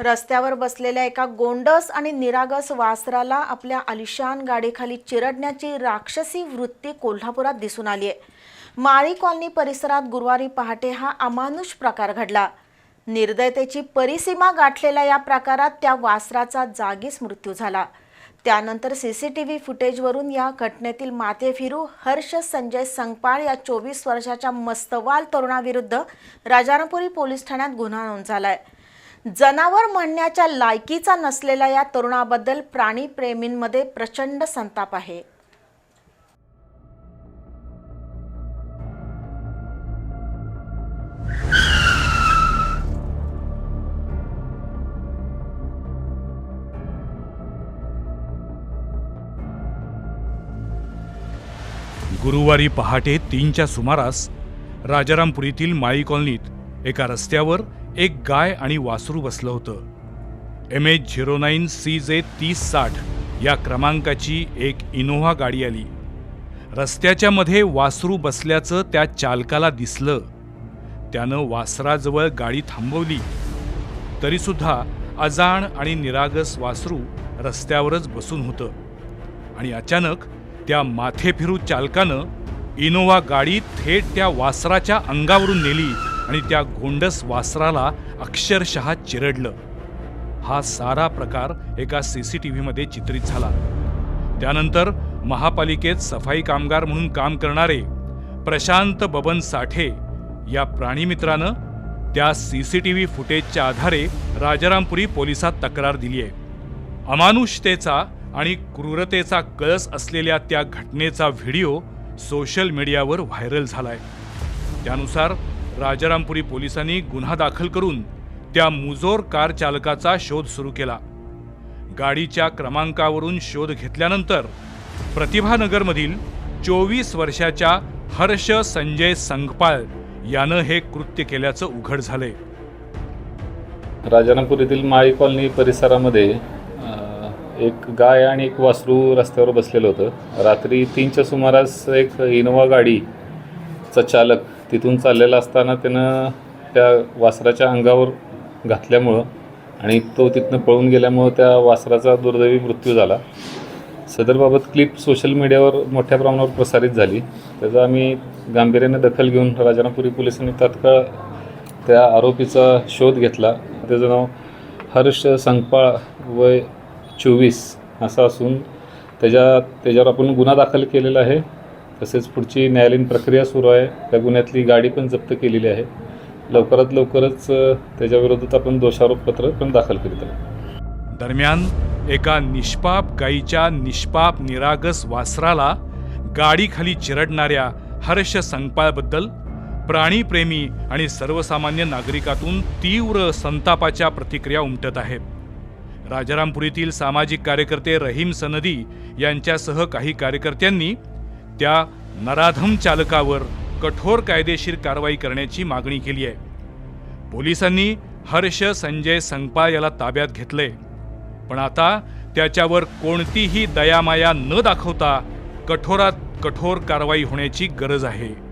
रस्त्यावर बसलेल्या एका गोंडस आणि निरागस वासराला आपल्या आलिशान गाडीखाली चिरडण्याची राक्षसी वृत्ती कोल्हापुरात दिसून आली आहे. माळी कॉलनी परिसरात गुरुवारी पहाटे हा अमानुष प्रकार घडला. निर्दयतेची परिसीमा गाठलेल्या या प्रकारात त्या वासराचा जागीच मृत्यू झाला. त्यानंतर सी सी टी व्ही फुटेजवरून या घटनेतील माथेफिरू हर्ष संजय संगपाळ या चोवीस वर्षाच्या मस्तवाल तरुणाविरुद्ध राजारामपुरी पोलीस ठाण्यात गुन्हा नोंद झाला आहे जनावर म्हणण्याच्या लायकीचा नसलेल्या या तरुणाबद्दल प्राणीप्रेमींमध्ये प्रचंड संताप आहे. गुरुवारी पहाटे तीनच्या सुमारास राजारामपुरीतील माळी कॉलनीत एका रस्त्यावर एक गाय आणि वासरू बसलं होतं. M H zero nine C J तीस साठ या क्रमांकाची एक इनोव्हा गाडी आली. रस्त्याच्या मध्ये वासरू बसल्याचं त्या चालकाला दिसलं. त्यानं वासराजवळ गाडी थांबवली. तरीसुद्धा अजाण आणि निरागस वासरू रस्त्यावरच बसून होतं. आणि अचानक त्या माथेफिरू चालकानं इनोव्हा गाडी थेट त्या वासराच्या अंगावरून नेली. आणि त्या गोंडस वासराला अक्षरशः चिरडलं. हा सारा प्रकार एका सी सी टी व्हीमध्ये चित्रित झाला. त्यानंतर महापालिकेत सफाई कामगार म्हणून काम करणारे प्रशांत बबन साठे या प्राणीमित्रानं त्या सी सी टी व्ही फुटेजच्या आधारे राजारामपुरी पोलिसात तक्रार दिली आहे अमानुषतेचा आणि क्रूरतेचा कळस असलेल्या त्या घटनेचा व्हिडिओ सोशल मीडियावर व्हायरल झालाय. त्यानुसार राजारामपुरी पोलिसांनी गुन्हा दाखल करून त्या मुजोर कार चालकाचा शोध सुरू केला. गाडीच्या क्रमांकावरून शोध घेतल्यानंतर प्रतिभानगरमधील चोवीस वर्षाच्या हर्ष संजय संगपाळ यानं हे कृत्य केल्याचं उघड झालंय. राजारामपूर येथील माळी कॉलनी परिसरामध्ये एक गाय आणि एक वासरू रस्त्यावर बसलेलं होतं. रात्री तीनच्या सुमारास एक इनोवा गाडीचा चालक तिथून चाललेला असताना त्यानं त्या वासराच्या अंगावर घातल्यामुळं आणि तो तिथनं पळून गेल्यामुळं त्या वासराचा दुर्दैवी मृत्यू झाला. सदरबाबत क्लिप सोशल मीडियावर मोठ्या प्रमाणावर प्रसारित झाली. त्याचा आम्ही गांभीर्याने दखल घेऊन राजानापुरी पोलिसांनी तात्काळ त्या आरोपीचा शोध घेतला. त्याचं नाव हर्ष संगपाळ वय चोवीस असा असून त्याच्या त्याच्यावर आपण गुन्हा दाखल केलेला आहे. तसेच पुढची न्यायालयीन प्रक्रिया सुरू आहे. त्या गुन्ह्यातली गाडी पण जप्त केलेली आहे. लवकरात लवकरच त्याच्याविरोधात आपण दोषारोपपत्र पण दाखल करीत आहोत. दरम्यान एका निष्पाप गायीच्या निष्पाप निरागस वासराला गाडीखाली चिरडणाऱ्या हर्ष संगपाळबद्दल प्राणीप्रेमी आणि सर्वसामान्य नागरिकातून तीव्र संतापाच्या प्रतिक्रिया उमटत आहेत. राजारामपुरीतील सामाजिक कार्यकर्ते रहीम सनदी यांच्यासह काही कार्यकर्त्यांनी त्या नराधम चालकावर कठोर कायदेशीर कारवाई करण्याची मागणी केली आहे. पोलिसांनी हर्ष संजय संगपा याला ताब्यात घेतले. पण आता त्याच्यावर कोणतीही दयामाया न दाखवता कठोरात कठोर कारवाई होण्याची गरज आहे.